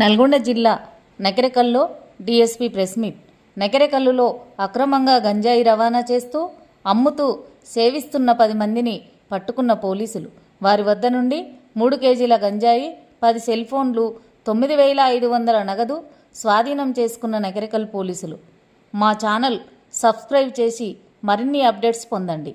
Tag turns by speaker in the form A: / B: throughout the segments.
A: నల్గొండ జిల్లా నకిరేకల్లో DSP press meet. నకిరేకల్లులో అక్రమంగా గంజాయి రవాణా చేస్తూ అమ్ముతూ సేవిస్తున్న పది మందిని పట్టుకున్న పోలీసులు. వారి వద్ద నుండి మూడు కేజీల గంజాయి పది సెల్ ఫోన్లు తొమ్మిది వేల ఐదు వందల నగదు స్వాధీనం చేసుకున్న నకిరేకల్ పోలీసులు. మా ఛానల్ సబ్స్క్రైబ్ చేసి మరిన్ని అప్డేట్స్ పొందండి.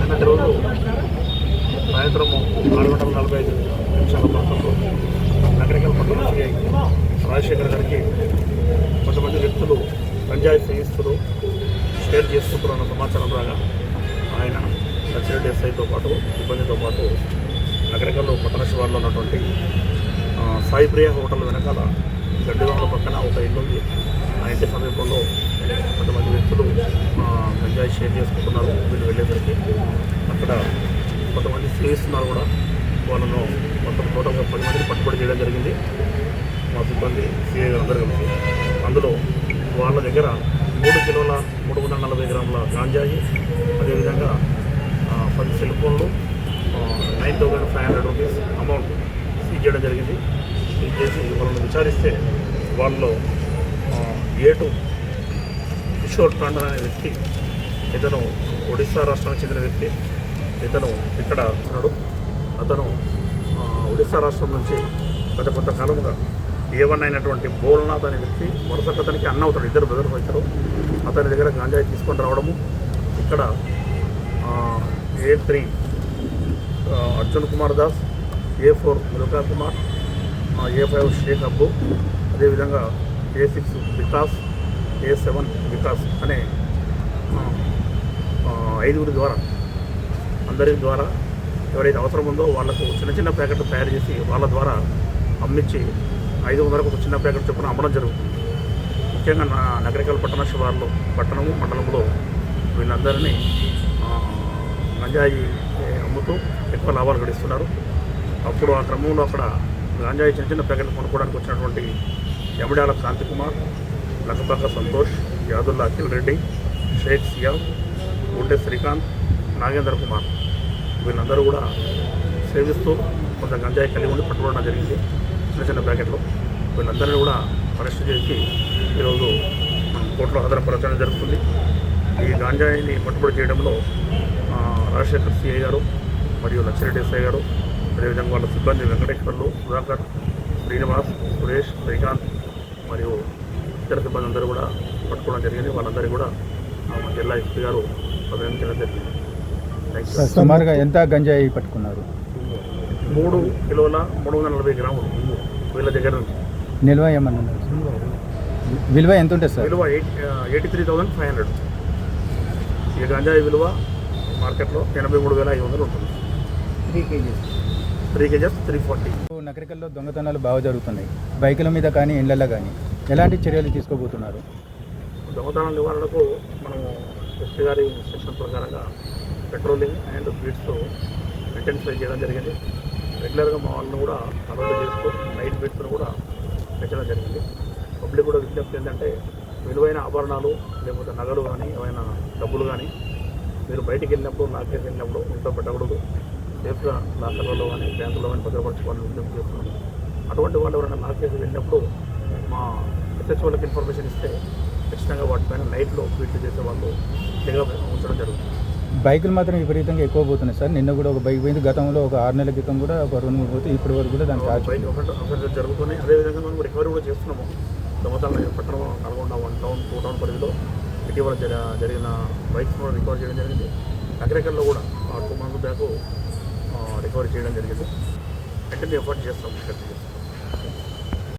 B: నిన్నటి రోజు సాయంత్రం ఆరు గంటల నలభై ఐదు నిమిషాల ప్రాంతంలో నగరికల్ పట్టణ సిఐ రాజశేఖర్ గారికి కొంతమంది వ్యక్తులు గంజాయి ఇస్తున్నారు షేర్ చేస్తున్నారు అన్న సమాచారం రాగా ఆయన నచ్చిరెడ్డి ఎస్ఐతో పాటు సిబ్బందితో పాటు నగరికల్లో పట్టణ శివార్లో ఉన్నటువంటి ఆ, సాయి హోటల్ వెనకాల గడ్డివాళ్ళ పక్కన ఒక ఇల్లు ఉంది. ఆ ఇంటి సమీపంలో కొంతమంది వ్యక్తులు ఆ, గంజాయి షేర్ చేసుకుంటున్నారు వీళ్ళు వెళ్ళేసరికి. అక్కడ కొంతమంది సేవిస్తున్నారు కూడా. వాళ్ళను మొత్తం టోటల్గా పది మందిని పట్టుబడి చేయడం జరిగింది. సిబ్బంది సిఐ అందరూ కలిసి అందులో వాళ్ళ దగ్గర మూడు కిలోల మూడు వందల నలభై గ్రాముల గాంజాయి అదేవిధంగా పది సెల్ ఫోన్లు nine thousand five hundred rupees amount seize చేయడం జరిగింది. సీజ్ చేసి వాళ్ళని విచారిస్తే వాళ్ళు ఏటు కిషోర్ టాండర్ అనే వ్యక్తి ఇతను ఒడిస్సా రాష్ట్రానికి చెందిన వ్యక్తి ఇతను ఇక్కడ ఉన్నాడు. అతను ఒడిస్సా రాష్ట్రం నుంచి గత కొంతకాలంగా ఏ వన్ అయినటువంటి బోల్నాథ్ అనే వ్యక్తి వరుస అతనికి అన్న అవుతాడు. ఇద్దరు బ్రదర్స్ అవుతారు అతని దగ్గర గాంజాయి తీసుకొని రావడము. ఇక్కడ A three Arjun Kumar Das A four Milka Kumar A five Shaik Abbu అదేవిధంగా A six Vikas A seven Vikas అనే ఐదుగురి ద్వారా అందరి ద్వారా ఎవరైతే అవసరం ఉందో వాళ్ళకు చిన్న చిన్న ప్యాకెట్లు తయారు చేసి వాళ్ళ ద్వారా అమ్మించి ఐదు వందలకు ఒక చిన్న ప్యాకెట్ చొప్పున అమ్మడం జరుగుతుంది. ముఖ్యంగా నా నగరికల్ పట్టణ శివార్లో పట్టణము మండలంలో వీళ్ళందరినీ గంజాయి అమ్ముతూ ఎక్కువ లాభాలు గడిస్తున్నారు. అప్పుడు ఆ క్రమంలో అక్కడ గంజాయి చిన్న చిన్న ప్యాకెట్లు కొనుక్కోవడానికి వచ్చినటువంటి యమడాల కాంతి కుమార్ లక్కపక్క సంతోష్ యాదుల్లా అఖిల్ రెడ్డి షేక్ సియాబ్ గుండె శ్రీకాంత్ నాగేంద్ర కుమార్ వీళ్ళందరూ కూడా సేవిస్తూ కొంత గంజాయి కలిగి ఉండి పట్టుకోవడం జరిగింది. చిన్న చిన్న ప్యాకెట్లు. వీళ్ళందరినీ కూడా అరెస్ట్ చేసి ఈరోజు మనం కోర్టులో హాజరుపరచడం జరుగుతుంది. ఈ గాంజాయిని పట్టుబడి చేయడంలో రాజశేఖర్ సిఐ గారు మరియు లచ్చిరెడ్డి ఎస్ఐ గారు అదేవిధంగా వాళ్ళ సిబ్బంది వెంకటేశ్వర్లు సుధాకర్ శ్రీనివాస్ సురేష్ శ్రీకాంత్ మరియు ఇతర సిబ్బంది అందరూ కూడా పట్టుకోవడం జరిగింది. వాళ్ళందరికీ కూడా ఆ, మన జిల్లా ఎస్పీ గారు అభినందించడం జరిగింది.
C: సుమారుగా ఎంత గంజాయి పట్టుకున్నారు?
B: మూడు కిలోల మూడు వందల నలభై గ్రాములు. వీళ్ళ దగ్గర నుంచి?
C: నిల్వ ఏమన్నా? విలువ ఎంత ఉంటుంది సార్?
B: విలువ eight eighty three thousand five hundred ఈ గంజాయి విలువ మార్కెట్లో ఎనభై మూడు వేల ఐదు వందలు ఉంటుంది.
C: Three kgs.
B: Three kgs three forty
C: నగరికల్లో దొంగతనాలు బాగా జరుగుతున్నాయి. బైకుల మీద కానీ ఇళ్ళలో కానీ ఎలాంటి చర్యలు తీసుకోబోతున్నారు?
B: దొంగతనాల నివారణకు మనం ఎస్పీ గారి ఇన్స్ట్రక్షన్ ప్రకారంగా పెట్రోలింగ్ అండ్ బీట్స్ ఇంటెన్సిఫై చేయడం జరిగింది. రెగ్యులర్గా మా వాళ్ళని కూడా అలవాటు చేస్తూ నైట్ పెట్టుకుని కూడా పెంచడం జరిగింది. పబ్లిక్ కూడా విజ్ఞప్తి ఏంటంటే విలువైన ఆభరణాలు లేకపోతే నగలు కానీ ఏమైనా డబ్బులు కానీ మీరు బయటికి వెళ్ళినప్పుడు లాకేసి వెళ్ళినప్పుడు ఇంట్లో పెట్టకూడదు. సేఫ్గా లాకర్లలో కానీ బ్యాంకులో కానీ భద్రపరచుకోవాలని విజ్ఞప్తి చేస్తున్నాము అటువంటి వాళ్ళు ఎవరైనా లాకేసి వెళ్ళినప్పుడు మా ఎస్హెచ్ వాళ్ళకి ఇన్ఫర్మేషన్ ఇస్తే ఖచ్చితంగా వాటిపైన నైట్లో ఫీట్లు చేసే వాళ్ళు తెగ ఉంచడం జరుగుతుంది.
C: బైకులు మాత్రం విపరీతంగా ఎక్కువ పోతున్నాయి సార్. నిన్న కూడా ఒక బైక్ పోయింది. గతంలో ఒక ఆరు నెలల క్రితం కూడా ఒక రెండు మూడు పోతే ఇప్పటి వరకు కూడా దానికి ఆచు
B: బైక్ ఒకటి జరుగుతున్నాయి. అదేవిధంగా మనం రికవరీ కూడా చేస్తున్నాము. దొంగతనాలు పట్టణం Nalgonda one town two town పరిధిలో ఇటీవల జర జరిగిన బైక్స్ కూడా రికవర్ చేయడం జరిగింది. నగరికల్లో కూడా టూ మంత్స్ బ్యాక్ రికవరీ చేయడం జరిగింది. వెంటనే ఎఫర్ట్ చేస్తాం చేస్తాం